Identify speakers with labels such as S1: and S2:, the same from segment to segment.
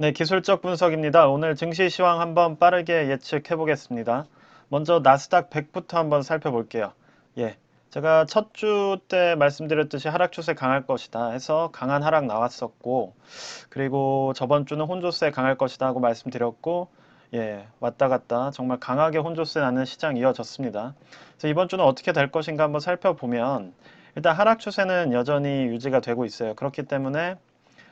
S1: 네, 기술적 분석입니다. 오늘 증시 시황 한번 빠르게 예측해 보겠습니다. 먼저 나스닥 100부터 한번 살펴볼게요. 예. 제가 첫 주 때 말씀드렸듯이 하락 추세 강할 것이다 해서 강한 하락 나왔었고 그리고 저번 주는 혼조세 강할 것이다 하고 말씀드렸고 예, 왔다 갔다 정말 강하게 혼조세 나는 시장 이어졌습니다. 그래서 이번 주는 어떻게 될 것인가 한번 살펴보면 일단 하락 추세는 여전히 유지가 되고 있어요. 그렇기 때문에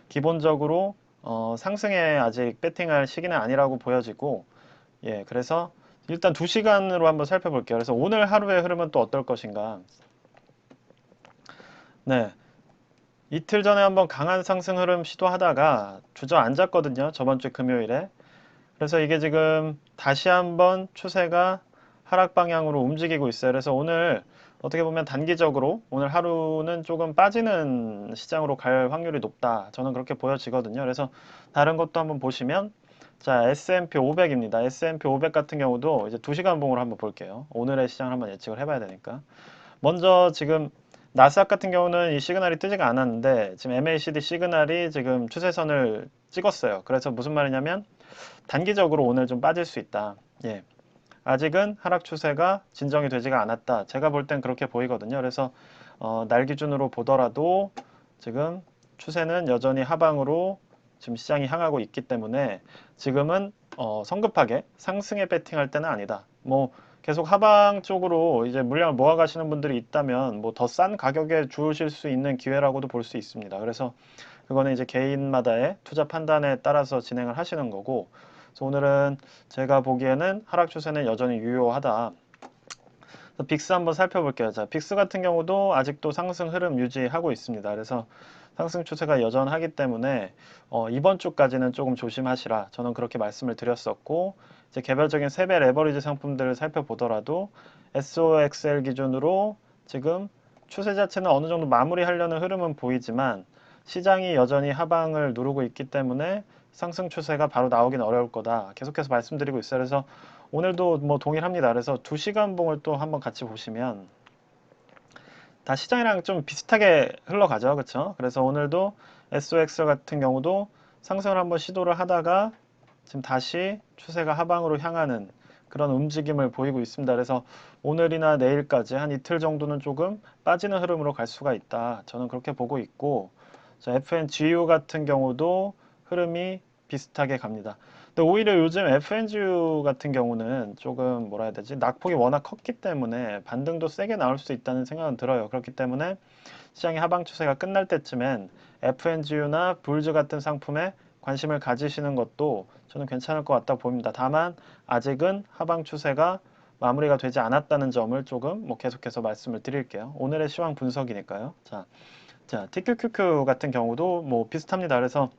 S1: 기본적으로 어, 상승에 아직 배팅할 시기는 아니라고 보여지고 예, 그래서 일단 2시간으로 한번 살펴볼게요. 그래서 오늘 하루의 흐름은 또 어떨 것인가? 네. 이틀 전에 한번 강한 상승 흐름 시도하다가 주저앉았거든요. 저번 주 금요일에. 그래서 이게 지금 다시 한번 추세가 하락 방향으로 움직이고 있어요. 그래서 오늘 어떻게 보면 단기적으로 오늘 하루는 조금 빠지는 시장으로 갈 확률이 높다. 저는 그렇게 보여지거든요. 그래서 다른 것도 한번 보시면 자, S&P 500입니다. S&P 500 같은 경우도 이제 2시간 봉으로 한번 볼게요. 오늘의 시장을 한번 예측을 해봐야 되니까. 먼저 지금 나스닥 같은 경우는 이 시그널이 뜨지가 않았는데 지금 MACD 시그널이 지금 추세선을 찍었어요. 그래서 무슨 말이냐면 단기적으로 오늘 좀 빠질 수 있다. 예. 아직은 하락 추세가 진정이 되지가 않았다. 제가 볼 땐 그렇게 보이거든요. 그래서 어, 날 기준으로 보더라도 지금 추세는 여전히 하방으로 지금 시장이 향하고 있기 때문에 지금은 어, 성급하게 상승에 배팅할 때는 아니다. 뭐 계속 하방 쪽으로 이제 물량을 모아 가시는 분들이 있다면 뭐 더 싼 가격에 주실 수 있는 기회라고도 볼 수 있습니다. 그래서 그거는 이제 개인마다의 투자 판단에 따라서 진행을 하시는 거고 그래서 오늘은 제가 보기에는 하락 추세는 여전히 유효하다. 빅스 한번 살펴볼게요. 자, 빅스 같은 경우도 아직도 상승 흐름 유지하고 있습니다. 그래서 상승 추세가 여전하기 때문에 어, 이번 주까지는 조금 조심하시라. 저는 그렇게 말씀을 드렸었고 이제 개별적인 세배 레버리지 상품들을 살펴보더라도 SOXL 기준으로 지금 추세 자체는 어느 정도 마무리하려는 흐름은 보이지만 시장이 여전히 하방을 누르고 있기 때문에 상승 추세가 바로 나오긴 어려울 거다. 계속해서 말씀드리고 있어요. 그래서 오늘도 뭐 동일합니다. 그래서 2시간 봉을 또 한번 같이 보시면 다 시장이랑 좀 비슷하게 흘러가죠. 그렇죠? 그래서 오늘도 SOX 같은 경우도 상승을 한번 시도를 하다가 지금 다시 추세가 하방으로 향하는 그런 움직임을 보이고 있습니다. 그래서 오늘이나 내일까지 한 이틀 정도는 조금 빠지는 흐름으로 갈 수가 있다. 저는 그렇게 보고 있고 자, FNGU 같은 경우도 흐름이 비슷하게 갑니다. 근데 오히려 요즘 FNGU 같은 경우는 조금 뭐라 해야 되지? 낙폭이 워낙 컸기 때문에 반등도 세게 나올 수 있다는 생각은 들어요. 그렇기 때문에 시장의 하방 추세가 끝날 때쯤엔 FNGU나 불즈 같은 상품에 관심을 가지시는 것도 저는 괜찮을 것 같다 봅니다. 다만 아직은 하방 추세가 마무리가 되지 않았다는 점을 조금 뭐 계속해서 말씀을 드릴게요. 오늘의 시황 분석이니까요. 자, 자, TQQQ 같은 경우도 뭐 비슷합니다. 그래서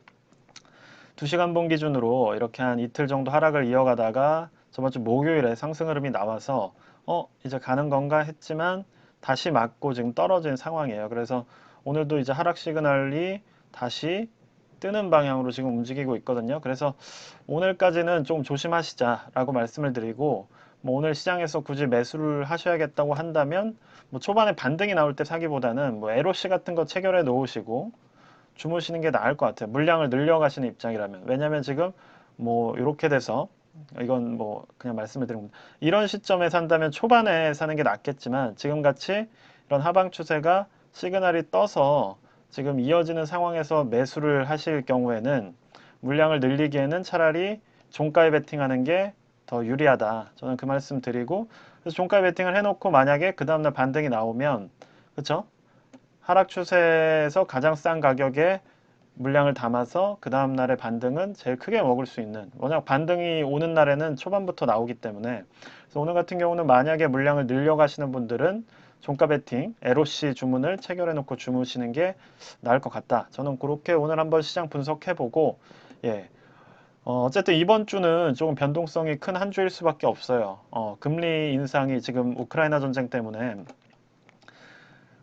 S1: 2시간 봉 기준으로 이렇게 한 이틀 정도 하락을 이어가다가 저번 주 목요일에 상승 흐름이 나와서 어, 이제 가는 건가 했지만 다시 맞고 지금 떨어진 상황이에요. 그래서 오늘도 이제 하락 시그널이 다시 뜨는 방향으로 지금 움직이고 있거든요. 그래서 오늘까지는 좀 조심하시자라고 말씀을 드리고 뭐 오늘 시장에서 굳이 매수를 하셔야겠다고 한다면 뭐 초반에 반등이 나올 때 사기보다는 뭐 LOC 같은 거 체결해 놓으시고 주무시는 게 나을 것 같아요. 물량을 늘려가시는 입장이라면. 왜냐면 지금 뭐 이렇게 돼서 이건 뭐 그냥 말씀을 드린 겁니다. 이런 시점에 산다면 초반에 사는 게 낫겠지만 지금 같이 이런 하방 추세가 시그널이 떠서 지금 이어지는 상황에서 매수를 하실 경우에는 물량을 늘리기에는 차라리 종가에 베팅하는 게 더 유리하다. 저는 그 말씀 드리고 그래서 종가에 베팅을 해놓고 만약에 그 다음날 반등이 나오면 그렇죠? 하락 추세에서 가장 싼 가격에 물량을 담아서 그 다음 날의 반등은 제일 크게 먹을 수 있는 워낙 반등이 오는 날에는 초반부터 나오기 때문에 그래서 오늘 같은 경우는 만약에 물량을 늘려가시는 분들은 종가 베팅 LOC 주문을 체결해 놓고 주무시는 게 나을 것 같다. 저는 그렇게 오늘 한번 시장 분석해 보고 예. 어, 어쨌든 이번 주는 조금 변동성이 큰 한 주일 수밖에 없어요. 어, 금리 인상이 지금 우크라이나 전쟁 때문에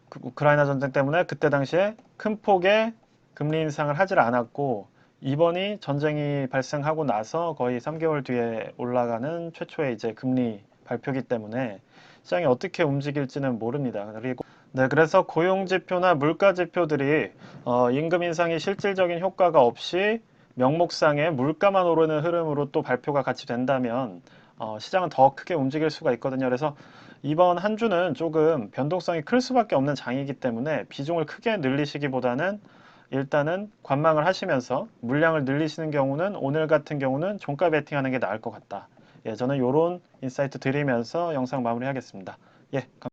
S1: 그 우크라이나 전쟁 때문에 그때 당시에 큰 폭의 금리 인상을 하질 않았고 이번이 전쟁이 발생하고 나서 거의 3개월 뒤에 올라가는 최초의 이제 금리 발표기 때문에 시장이 어떻게 움직일지는 모릅니다. 그리고 네, 그래서 고용 지표나 물가 지표들이 어, 임금 인상이 실질적인 효과가 없이 명목상의 물가만 오르는 흐름으로 또 발표가 같이 된다면 어, 시장은 더 크게 움직일 수가 있거든요. 그래서 이번 한 주는 조금 변동성이 클 수밖에 없는 장이기 때문에 비중을 크게 늘리시기보다는 일단은 관망을 하시면서 물량을 늘리시는 경우는 오늘 같은 경우는 종가 베팅하는 게 나을 것 같다. 예, 저는 이런 인사이트 드리면서 영상 마무리하겠습니다. 예, 감-